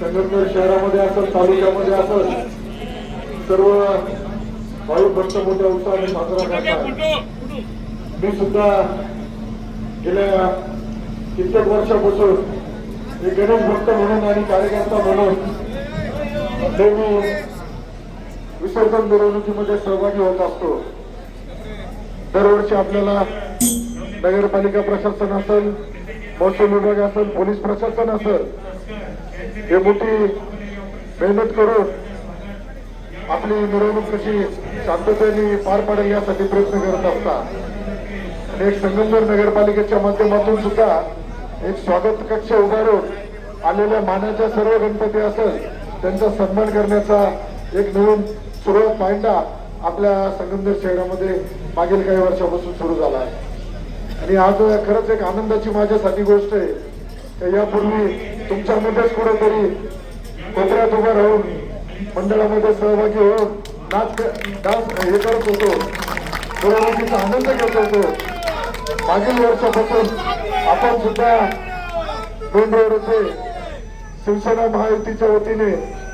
संगमनेर शहरामध्ये असेल तालुक्यामध्ये असेल सर्व भाऊ भक्त मोठ्या उत्साहाने साजरा करतात. मी सुद्धा गेल्या कित्येक वर्षापासून एक गणेश भक्त म्हणून आणि कार्यकर्ता म्हणून नेहमी विसर्जन मिरवणुकीमध्ये सहभागी होत असतो. दरवर्षी आपल्याला नगरपालिका प्रशासन असेल महसूल विभाग असेल पोलीस प्रशासन असेल हे मोठी मेहनत करून आपली मिरवणूक कशी शांततेने पार पाडेल यासाठी प्रयत्न करत असतात आणि एक संगमनेर नगरपालिकेच्या माध्यमातून सुद्धा एक स्वागत कक्ष उभारून आलेल्या मानाच्या सर्व गणपती असेल त्यांचा सन्मान करण्याचा एक नवीन सुरुवात मांडा आपल्या संगमनेर शहरामध्ये मागील काही वर्षापासून सुरू झाला आहे. आणि आज खरंच एक आनंदाची माझ्यासाठी गोष्ट आहे. यापूर्वी तुमच्यामध्येच कुठेतरी कोपऱ्यात उभा राहून मंडळामध्ये सहभागी होऊन नाच डान्स हे करत होतो. मिरवणुकीचा आनंद घेत होतो. मागील वर्षापासून आपण सुद्धा दोन येथे शिवसेना महायुतीच्या वतीने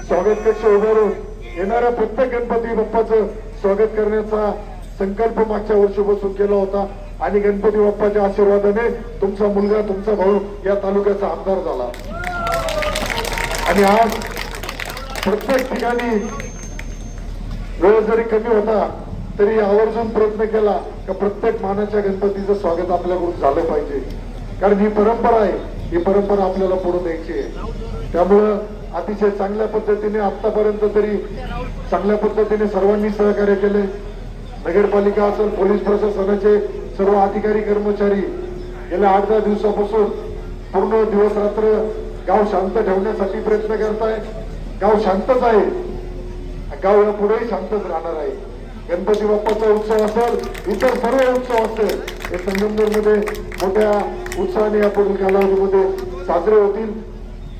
स्वागत कक्ष उभारून येणाऱ्या प्रत्येक गणपती बाप्पाचं स्वागत करण्याचा संकल्प मागच्या वर्षीपासून केला होता. आणि गणपती बाप्पाच्या आशीर्वादाने तुमचा मुलगा तुमचा भाऊ या तालुक्याचा आमदार झाला. आणि आज प्रत्येक ठिकाणी वेळ जरी कमी होता तरी आवर्जून प्रयत्न केला का प्रत्येक मानाच्या गणपतीचं स्वागत आपल्याकडून झालं पाहिजे. कारण ही परंपरा आहे ही परंपरा आपल्याला पुढे द्यायची आहे. त्यामुळं अतिशय चांगल्या पद्धतीने आतापर्यंत तरी चांगल्या पद्धतीने सर्वांनी सहकार्य केले. नगरपालिका असेल पोलीस प्रशासनाचे सर्व अधिकारी कर्मचारी गेल्या आठ दहा दिवसापासून पूर्ण दिवस रात्र गाव शांत ठेवण्यासाठी प्रयत्न करताय. गाव शांतच आहे. गाव या पुढेही शांतच राहणार आहे. गणपती बाप्पाचा उत्सव असेल इतर सर्व उत्सव असतील हे संगमनेरमध्ये मोठ्या उत्साहाने या पुढील कालावधीमध्ये साजरे होतील.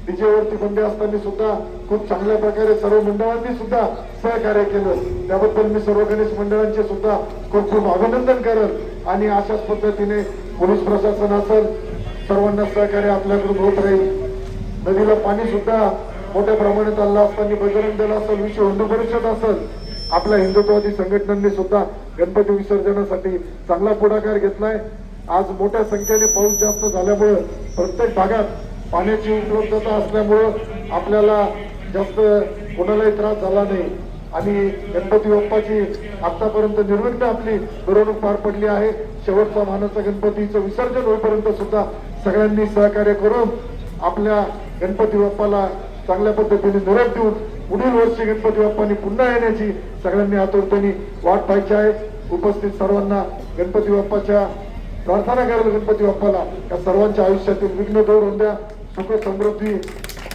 विजयवरती बंदी असताना सुद्धा खूप चांगल्या प्रकारे सर्व मंडळांनी सुद्धा सहकार्य केलं. त्याबद्दल मी सर्व गणेश मंडळांचे सुद्धा खूप खूप अभिनंदन करेल. आणि अशाच पद्धतीने पोलीस प्रशासन असेल सर्वांना सहकार्य आपल्याकडून होत राहील. नदीला पाणी सुद्धा मोठ्या प्रमाणात आलं असताना बजरंग दल असेल विश्व हिंदू परिषद असेल आपल्या हिंदुत्ववादी संघटनांनी सुद्धा गणपती विसर्जनासाठी चांगला पुढाकार घेतलाय. आज मोठ्या संख्येने पाऊस जास्त झाल्यामुळं प्रत्येक भागात पाण्याची उपलब्धता असल्यामुळं आपल्याला जास्त कोणालाही त्रास झाला नाही. आणि गणपती बाप्पाची आतापर्यंत निर्विघ्न आपली मिरवणूक पार पडली आहे. शेवटचा मानाचा गणपतीचं विसर्जन होईपर्यंत सुद्धा सगळ्यांनी सहकार्य करून आपल्या गणपती बाप्पाला चांगल्या पद्धतीने निरोप देऊन पुढील वर्षी गणपती बाप्पांनी पुन्हा येण्याची सगळ्यांनी आतुरतेने वाट पाहायची आहे. उपस्थित सर्वांना गणपती बाप्पाच्या प्रार्थना करायला गणपती बाप्पाला या सर्वांच्या आयुष्यातील विघ्न दूर होऊन द्या. सुख समृद्धी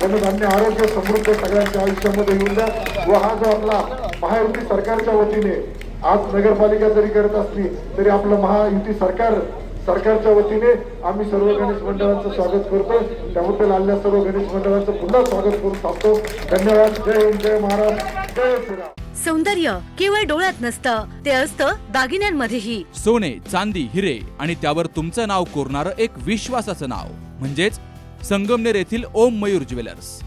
धनधान्य आरोग्य समृद्ध सगळ्यांच्या आयुष्यामध्ये येऊन द्या. व हा जो आपला महायुती सरकारच्या वतीने आज नगरपालिका जरी करत असली तरी आपलं महायुती सरकार सरकारच्या वतीने आम्ही सर्व गणेश मंडळांचं स्वागत करतो त्याबद्दल आलेल्या सर्व गणेश मंडळांचं पुन्हा स्वागत करून थांबतो धन्यवाद. जय हिंद जय महाराज जय श्रीराम. सौंदर्य केवळ डोळ्यात नसतं ते असतं दागिन्यांमध्येही. सोने चांदी हिरे आणि त्यावर तुमचं नाव कोरणारं एक विश्वासाचं नाव. म्हणजेच संगमनेर येथील ओम मयूर ज्वेलर्स.